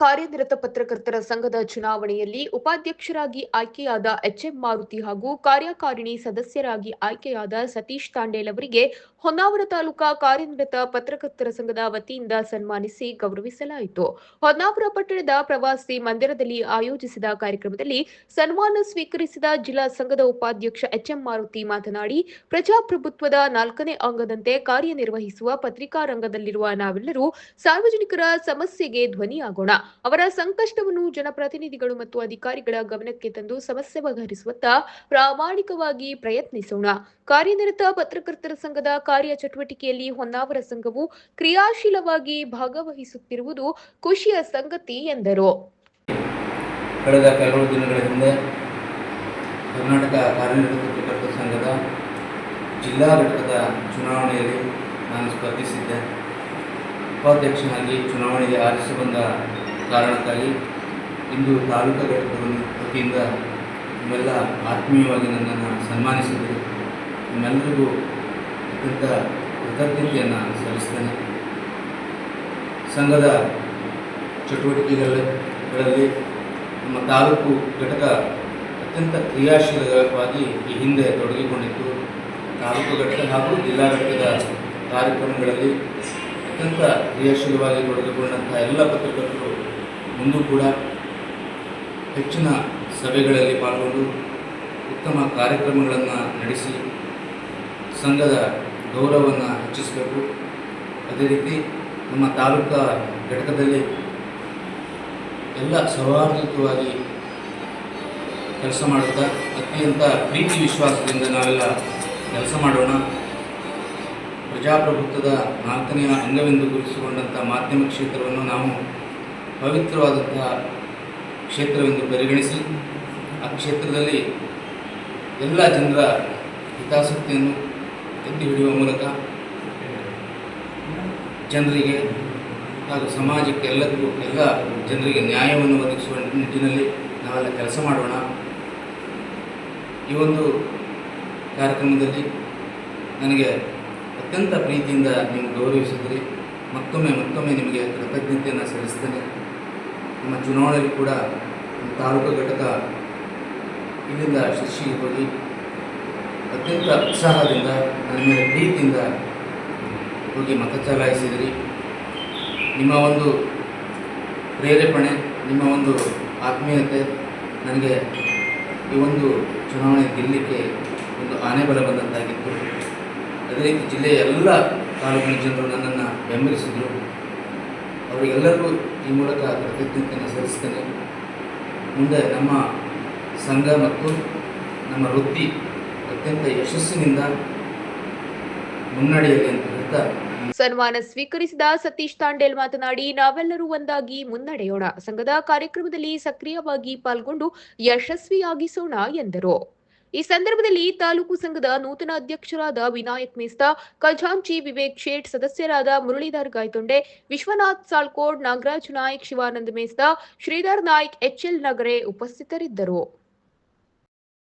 ಕಾರ್ಯನಿರತ ಪತ್ರಕರ್ತರ ಸಂಘದ ಚುನಾವಣೆಯಲ್ಲಿ ಉಪಾಧ್ಯಕ್ಷರಾಗಿ ಆಯ್ಕೆಯಾದ ಎಚ್ಎಂ ಮಾರುತಿ ಹಾಗೂ ಕಾರ್ಯಕಾರಿಣಿ ಸದಸ್ಯರಾಗಿ ಆಯ್ಕೆಯಾದ ಸತೀಶ್ ತಾಂಡೇಲ್ ಅವರಿಗೆ ಹೊನ್ನಾವರ ತಾಲೂಕಾ ಕಾರ್ಯನಿರತ ಪತ್ರಕರ್ತರ ಸಂಘದ ವತಿಯಿಂದ ಸನ್ಮಾನಿಸಿ ಗೌರವಿಸಲಾಯಿತು. ಹೊನ್ನಾವರ ಪಟ್ಟಣದ ಪ್ರವಾಸಿ ಮಂದಿರದಲ್ಲಿ ಆಯೋಜಿಸಿದ ಕಾರ್ಯಕ್ರಮದಲ್ಲಿ ಸನ್ಮಾನ ಸ್ವೀಕರಿಸಿದ ಜಿಲ್ಲಾ ಸಂಘದ ಉಪಾಧ್ಯಕ್ಷ ಎಚ್ಎಂ ಮಾರುತಿ ಮಾತನಾಡಿ, ಪ್ರಜಾಪ್ರಭುತ್ವದ ನಾಲ್ಕನೇ ಅಂಗದಂತೆ ಕಾರ್ಯನಿರ್ವಹಿಸುವ ಪತ್ರಿಕಾ ರಂಗದಲ್ಲಿರುವ ನಾವೆಲ್ಲರೂ ಸಾರ್ವಜನಿಕರ ಸಮಸ್ಯೆಗೆ ಧ್ವನಿಯಾಗೋಣ. ಅವರ ಸಂಕಷ್ಟವನ್ನು ಜನಪ್ರತಿನಿಧಿಗಳು ಮತ್ತು ಅಧಿಕಾರಿಗಳ ಗಮನಕ್ಕೆ ತಂದು ಸಮಸ್ಯೆ ಬಗೆಹರಿಸುವತ್ತ ಪ್ರಾಮಾಣಿಕವಾಗಿ ಪ್ರಯತ್ನಿಸೋಣ. ಕಾರ್ಯನಿರತ ಪತ್ರಕರ್ತರ ಸಂಘದ ಕಾರ್ಯ ಚಟುವಟಿಕೆಯಲ್ಲಿ ಹೊನ್ನಾವರ ಸಂಘವು ಕ್ರಿಯಾಶೀಲವಾಗಿ ಭಾಗವಹಿಸುತ್ತಿರುವುದು ಖುಷಿಯ ಸಂಗತಿ ಎಂದರು. ಕಳೆದ ಕೆಲವು ದಿನಗಳ ಹಿಂದೆ ಕರ್ನಾಟಕ ಕಾರ್ಯನಿರತ ಪತ್ರಕರ್ತರ ಸಂಘದ ಜಿಲ್ಲಾ ಘಟಕದ ಚುನಾವಣೆಯಲ್ಲಿ ನಾನು ಸ್ಪರ್ಧಿಸಿದ್ದೆ. ಉಪಾಧ್ಯಕ್ಷನಾಗಿ ಚುನಾವಣೆಗೆ ಆರಿಸಿ ಬಂದ ಕಾರಣಕ್ಕಾಗಿ ಇಂದು ತಾಲೂಕು ಘಟಕವನ್ನು ವತಿಯಿಂದ ನಿಮ್ಮೆಲ್ಲ ಆತ್ಮೀಯವಾಗಿ ನನ್ನನ್ನು ಸನ್ಮಾನಿಸಿದರು. ನಿಮ್ಮೆಲ್ಲರಿಗೂ ಅತ್ಯಂತ ಕೃತಜ್ಞತೆಯನ್ನು ಸಲ್ಲಿಸ್ತೇನೆ. ಸಂಘದ ಚಟುವಟಿಕೆಗಳಲ್ಲಿ ನಮ್ಮ ತಾಲೂಕು ಘಟಕ ಅತ್ಯಂತ ಕ್ರಿಯಾಶೀಲವಾಗಿ ಈ ಹಿಂದೆ ತೊಡಗಿಕೊಂಡಿತ್ತು. ತಾಲೂಕು ಘಟಕ ಹಾಗೂ ಜಿಲ್ಲಾ ಘಟಕದ ಕಾರ್ಯಕ್ರಮಗಳಲ್ಲಿ ಅತ್ಯಂತ ಕ್ರಿಯಾಶೀಲವಾಗಿ ತೊಡಗಿಕೊಂಡಂಥ ಎಲ್ಲ ಪತ್ರಕರ್ತರು ಮುಂದೂ ಕೂಡ ಹೆಚ್ಚಿನ ಸಭೆಗಳಲ್ಲಿ ಪಾಲ್ಗೊಂಡು ಉತ್ತಮ ಕಾರ್ಯಕ್ರಮಗಳನ್ನು ನಡೆಸಿ ಸಂಘದ ಗೌರವವನ್ನು ಹೆಚ್ಚಿಸಬೇಕು. ಅದೇ ರೀತಿ ನಮ್ಮ ತಾಲೂಕಾ ಘಟಕದಲ್ಲಿ ಎಲ್ಲ ಸೌಹಾರ್ದಯುತವಾಗಿ ಕೆಲಸ ಮಾಡುತ್ತಾ ಅತ್ಯಂತ ಪ್ರೀತಿ ವಿಶ್ವಾಸದಿಂದ ನಾವೆಲ್ಲ ಕೆಲಸ ಮಾಡೋಣ. ಪ್ರಜಾಪ್ರಭುತ್ವದ ನಾಲ್ಕನೆಯ ಅಂಗವೆಂದು ಗುರುತಿಸಿಕೊಂಡಂಥ ಮಾಧ್ಯಮ ಕ್ಷೇತ್ರವನ್ನು ನಾವು ಪವಿತ್ರವಾದಂತಹ ಕ್ಷೇತ್ರವೆಂದು ಪರಿಗಣಿಸಿ, ಆ ಕ್ಷೇತ್ರದಲ್ಲಿ ಎಲ್ಲ ಜನರ ಹಿತಾಸಕ್ತಿಯನ್ನು ಎತ್ತಿ ಹಿಡಿಯುವ ಮೂಲಕ ಜನರಿಗೆ ಹಾಗೂ ಸಮಾಜಕ್ಕೆ ಎಲ್ಲದಕ್ಕೂ ಎಲ್ಲ ಜನರಿಗೆ ನ್ಯಾಯವನ್ನು ಒದಗಿಸುವ ನಿಟ್ಟಿನಲ್ಲಿ ನಾವೆಲ್ಲ ಕೆಲಸ ಮಾಡೋಣ. ಈ ಒಂದು ಕಾರ್ಯಕ್ರಮದಲ್ಲಿ ನನಗೆ ಅತ್ಯಂತ ಪ್ರೀತಿಯಿಂದ ನೀವು ಗೌರವಿಸಿದ್ರಿ. ಮತ್ತೊಮ್ಮೆ ಮತ್ತೊಮ್ಮೆ ನಿಮಗೆ ಕೃತಜ್ಞತೆಯನ್ನು ಸಲ್ಲಿಸ್ತೇನೆ ನಮ್ಮ ಚುನಾವಣೆಯಲ್ಲಿ ಕೂಡ ತಾಲೂಕು ಘಟಕ ಇಲ್ಲಿಂದ ಶಿರ್ಷಿಗೆ ಹೋಗಿ ಅತ್ಯಂತ ಉತ್ಸಾಹದಿಂದ, ನನ್ನ ಮೇಲೆ ಪ್ರೀತಿಯಿಂದ ಹೋಗಿ ಮತ ಚಲಾಯಿಸಿದಿರಿ. ನಿಮ್ಮ ಒಂದು ಪ್ರೇರೇಪಣೆ, ನಿಮ್ಮ ಒಂದು ಆತ್ಮೀಯತೆ ನನಗೆ ಈ ಒಂದು ಚುನಾವಣೆ ಗೆಲ್ಲಲಿಕ್ಕೆ ಒಂದು ಆನೆಬಲ ಬಂದಂತಾಗಿತ್ತು. ಅದೇ ರೀತಿ ಜಿಲ್ಲೆಯ ಎಲ್ಲ ತಾಲೂಕಿನ ಜನರು ನನ್ನನ್ನು ಬೆಂಬಲಿಸಿದರು. ಅವರಿಗೆಲ್ಲರಿಗೂ ಈ ಮೂಲಕ ಕೃತಜ್ಞತೆಯನ್ನು ಸಲ್ಲಿಸ್ತೇನೆ. ಮುಂದೆ ನಮ್ಮ ಸಂಘ ಮತ್ತು ನಮ್ಮ ವೃತ್ತಿ ಅತ್ಯಂತ ಯಶಸ್ಸಿನಿಂದ ಮುನ್ನಡೆಯಲಿ ಅಂತ ಹೇಳ್ತಾ ಸನ್ಮಾನ ಸ್ವೀಕರಿಸಿದ ಸತೀಶ್ ತಾಂಡೇಲ್ ಮಾತನಾಡಿ, ನಾವೆಲ್ಲರೂ ಒಂದಾಗಿ ಮುನ್ನಡೆಯೋಣ. ಸಂಘದ ಕಾರ್ಯಕ್ರಮದಲ್ಲಿ ಸಕ್ರಿಯವಾಗಿ ಪಾಲ್ಗೊಂಡು ಯಶಸ್ವಿಯಾಗಿಸೋಣ ಎಂದರು. ಈ ಸಂದರ್ಭದಲ್ಲಿ ತಾಲೂಕು ಸಂಘದ ನೂತನ ಅಧ್ಯಕ್ಷರಾದ ವಿನಾಯಕ್ ಮೇಸ್ತ ಖಜಾಂಚಿ ವಿವೇಕ್ ಶೇಟ್, ಸದಸ್ಯರಾದ ಮುರಳೀಧರ್ ಗಾಯ್ತೊಂಡೆ, ವಿಶ್ವನಾಥ್ ಸಾಳ್ಕೋಡ್, ನಾಗರಾಜ್ ನಾಯ್ಕ್, ಶಿವಾನಂದ್ ಮೇಸ್ತಾ, ಶ್ರೀಧರ್ ನಾಯ್ಕ್ ಎಚ್ಎಲ್ ನಗರೆ ಉಪಸ್ಥಿತರಿದ್ದರು.